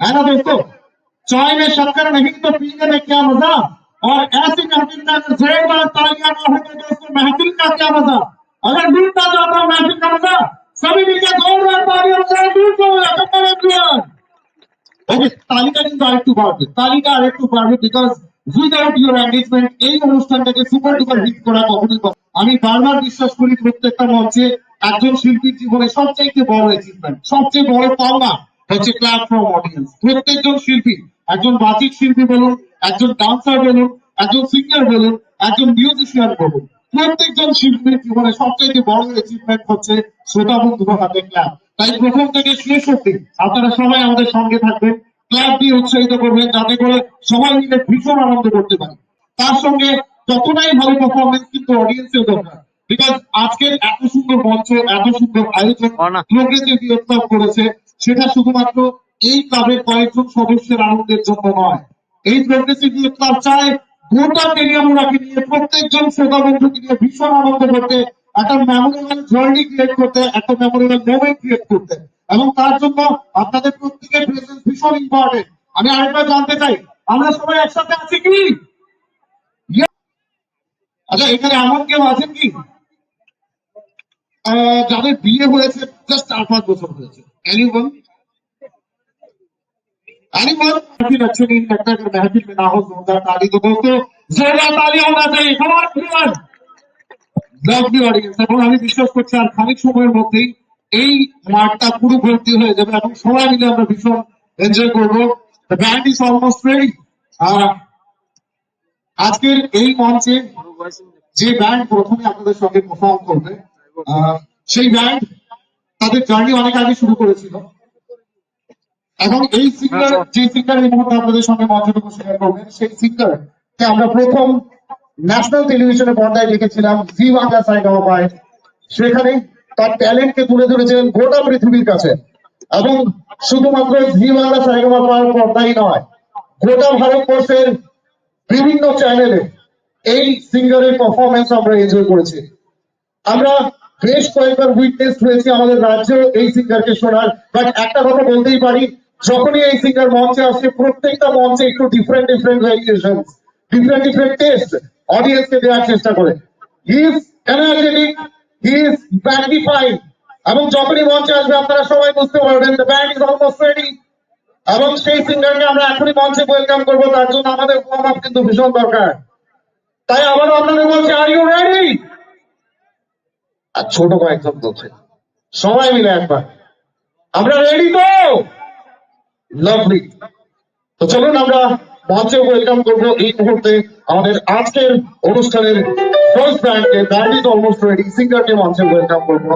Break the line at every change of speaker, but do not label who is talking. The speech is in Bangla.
है ना दोस्तों चाय में शक्कर नहीं तो पीने में क्या मजा और ऐसी महफिल में अगर जोरदार तालियां ना हो तो दोस्तों महफिल का क्या मजा अगर लूटना चाहता हूं महफिल का मजा सभी मिलकर जोरदार तालियां बजाएं लूट को कमल एवरीवन ওকে তালিকা কিন্তু আরেকটু বাড়বে তালিকা আরেকটু বাড়বে বিকজ উইদাউট ইউর এঙ্গেজমেন্ট এই অনুষ্ঠানটাকে সুপার ডুপার হিট করা কখনোই সম্ভব না। আমি বারবার বিশ্বাস করি প্রত্যেকটা মঞ্চে একজন শিল্পীর জীবনে সবচেয়ে বড় অ্যাচিভমেন্ট সবচেয়ে বড় পাওনা হচ্ছে প্ল্যাটফর্ম অডিয়েন্স প্রত্যেকজন শিল্পী একজন বাচিক শিল্পী বলুন একজন ডান্সার বলুন একজন সিঙ্গার বলুন একজন মিউজিশিয়ান বলুন প্রত্যেকজন শিল্পীর জীবনে সবচেয়ে বড় অ্যাচিভমেন্ট হচ্ছে শ্রোতা বন্ধু হাতে ক্লাব তাই প্রথম থেকে শেষ অব্দি আপনারা সবাই আমাদের সঙ্গে থাকবেন ক্লাব দিয়ে উৎসাহিত করবেন যাতে করে সবাই মিলে ভীষণ আনন্দ করতে পারে। তার সঙ্গে যতটাই ভালো পারফরমেন্স কিন্তু অডিয়েন্সের দরকার বিকজ আজকের এত সুন্দর মঞ্চ এত সুন্দর আয়োজন। প্রকৃতি বিয়োগ করেছে সেটা শুধুমাত্র এই ক্লাবের কয়েকজন সদস্যের আনন্দের জন্য নয়। এই প্রগ্রেসিভ ইউথ ক্লাব চায় গোটা তেলিয়ামুড়াকে নিয়ে, প্রত্যেকজন শ্রোতা বন্ধুকে নিয়ে ভীষণ আনন্দ করতে, একটা মেমোরেবল জার্নি ক্রিয়েট করতে, একটা মেমোরিয়াল মোমেন্ট ক্রিয়েট করতে। এবং তার জন্য আপনাদের প্রত্যেকের প্রেজেন্স ভীষণ ইম্পর্টেন্ট আমি আরেকবার জানতে চাই, আমরা সবাই একসাথে আছি কি? আচ্ছা এখানে এমন কেউ আছেন কি? যাদের বিয়ে হয়েছে জাস্ট চার পাঁচ বছর হয়েছে এনিওয়ান एनीवन महफिल अच्छी नहीं लगता अगर महफिल में ना हो जोरदार ताली तो दोस्तों जोरदार ताली होना चाहिए come on everyone lovely audience এবং আমি বিশ্বাস করছি আর খানিক সময়ের মধ্যেই এই মাঠটা পুরো ভর্তি হয়ে যাবে এবং সবাই মিলে আমরা ভীষণ এনজয় করবো ব্যান্ড ইজ অলমোস্ট রেডি আজকের এই মঞ্চে যে ব্যান্ড প্রথমে আপনাদের সঙ্গে পারফর্ম করবে আহ, সেই ব্যান্ড তাদের জার্নি অনেক আগে শুরু করেছিল। এবং এই সিঙ্গার যে সিঙ্গার এই মুহূর্তে আপনাদের সঙ্গে মঞ্চটুকু শেয়ার করবেন সেই সিঙ্গার আমরা প্রথম ন্যাশনাল টেলিভিশনে পর্দায় দেখেছিলাম জি বাংলা সেখানে তার ট্যালেন্টকে তুলে ধরেছিলেন গোটা পৃথিবীর কাছে। এবং শুধুমাত্র জি বাংলা সাইগামাপার পর্দাই নয় গোটা ভারতবর্ষের বিভিন্ন চ্যানেলে এই সিঙ্গারের পারফরমেন্স আমরা এনজয় করেছি। আমরা বেশ কয়েকবার উইটনেস হয়েছি আমাদের রাজ্যে এই সিঙ্গারকে শোনার। বাট একটা কথা বলতেই পারি, যখনই এই সিঙ্গার মঞ্চে আসে, প্রত্যেকটা মঞ্চে একটু different different variation different different taste অডিয়েন্সকে দেওয়ার চেষ্টা করে। ইজ এনার্জেটিক ইজ ম্যাগনিফাইং এবং যখনই মঞ্চে আসবে, আপনারা সবাই বুঝতে পারবেন the band is almost ready এবং সেই সিঙ্গারকে আমরা এখনই মঞ্চে ওয়েলকাম করব, তার জন্য আমাদের ওয়ার্ম আপ কিন্তু ভীষণ দরকার। তাই আবারও আপনাদের বলছি আর ইউ রেডি আর ছোট কয়েকজন বলছে। সবাই মিলে একবার। আমরা রেডি তো? লাভলি তো চলুন আমরা মঞ্চে ওয়েলকাম করব এই মুহূর্তে আমাদের আজকের অনুষ্ঠানের ফার্স্ট ব্যান্ডকে ব্যান্ড ইজ অলমোস্ট রেডি সিঙ্গারকে মঞ্চে ওয়েলকাম করব।